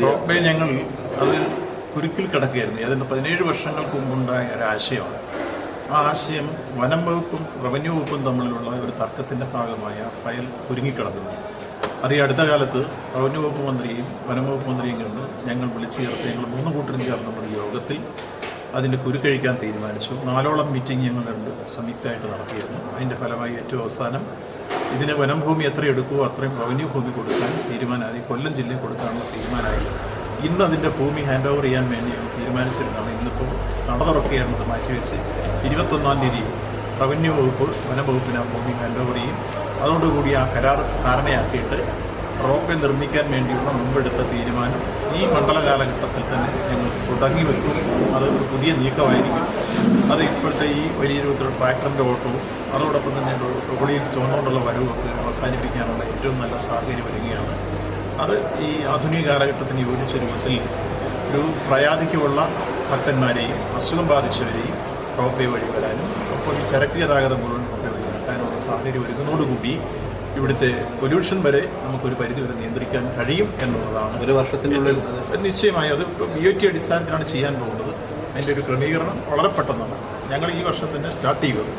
പൊതുവേ ഞങ്ങൾ അത് കുരുക്കിൽ കിടക്കുകയായിരുന്നു. ഏതാണ്ട് പതിനേഴ് വർഷങ്ങൾക്ക് മുമ്പുണ്ടായ ഒരു ആശയമാണ്. ആ ആശയം വനം വകുപ്പും റവന്യൂ വകുപ്പും തമ്മിലുള്ള ഒരു തർക്കത്തിന്റെ ഭാഗമായ ഫയൽ ഒരുങ്ങിക്കിടക്കുന്നു അത് ഈ അടുത്ത കാലത്ത് റവന്യൂ വകുപ്പ് മന്ത്രിയും വനം വകുപ്പ് മന്ത്രിയും കണ്ട് ഞങ്ങൾ വിളിച്ചു ചേർത്ത് ഞങ്ങൾ മൂന്ന് കൂട്ടരും ചേർന്ന് നമ്മുടെ യോഗത്തിൽ അതിന്റെ കുരുക്കഴിക്കാൻ തീരുമാനിച്ചു. നാലോളം മീറ്റിംഗ് ഞങ്ങൾ രണ്ട് സംയുക്തമായിട്ട് നടത്തിയിരുന്നു. അതിന്റെ ഫലമായി ഏറ്റവും അവസാനം ഇതിന് വനം ഭൂമി എത്ര എടുക്കുമോ അത്രയും റവന്യൂ ഭൂമി കൊടുക്കാൻ തീരുമാനമായി. കൊല്ലം ജില്ലയിൽ കൊടുക്കാനുള്ള തീരുമാനമായി ഇന്ന് അതിന്റെ ഭൂമി ഹാൻഡ് ഓവർ ചെയ്യാൻ വേണ്ടി തീരുമാനിച്ചിരുന്നതാണ്. ഇന്നിപ്പോൾ നട തുറക്കുകയാണത് മാറ്റിവെച്ച്. ഇരുപത്തൊന്നാം തീയതി റവന്യൂ വകുപ്പ് വനംവകുപ്പിന് ആ ഭൂമി ഹാൻഡ് ഓവർ ചെയ്യും. അതോടുകൂടി ആ കരാർ ധാരണയാക്കിയിട്ട് റോപ്പ് നിർമ്മിക്കാൻ വേണ്ടിയുള്ള മുമ്പെടുത്ത തീരുമാനം ഈ മണ്ഡല കാലഘട്ടത്തിൽ തന്നെ തുടങ്ങി വെക്കും അത് ഒരു പുതിയ നീക്കമായിരിക്കും. അത് ഇപ്പോഴത്തെ ഈ വലിയ രൂപത്തിലുള്ള ട്രാക്ടറിന്റെ ഓട്ടവും അതോടൊപ്പം തന്നെ ടോളിയിൽ ചുവന്നുകൊണ്ടുള്ള വരവൊക്കെ അവസാനിപ്പിക്കാനുള്ള ഏറ്റവും നല്ല സാഹചര്യം വരികയാണ്. അത് ഈ ആധുനിക കാലഘട്ടത്തിന് യോജിച്ച രൂപത്തിൽ ഒരു പ്രയാധിക്കുള്ള ഭക്തന്മാരെയും അസുഖം ബാധിച്ചവരെയും റോപ്പ് വഴി വരാനും ഒപ്പം ചരക്ക് ഗതാഗതം മുഴുവൻ റോപ്പ് വഴി നടത്താനുള്ള സാഹചര്യം ഒരുങ്ങുന്നതോടുകൂടി ഇവിടുത്തെ പൊല്യൂഷൻ വരെ നമുക്കൊരു പരിധി വരെ നിയന്ത്രിക്കാൻ കഴിയും എന്നുള്ളതാണ്. ഒരു വർഷത്തിനുള്ളിൽ നിശ്ചയമായും അത് ബി ഒ ടി അടിസ്ഥാനത്തിലാണ് ചെയ്യാൻ പോകുന്നത്. അതിന്റെ ഒരു ക്രമീകരണം വളരെ പെട്ടെന്നാണ്. ഞങ്ങൾ ഈ വർഷം തന്നെ സ്റ്റാർട്ട് ചെയ്യുന്നത്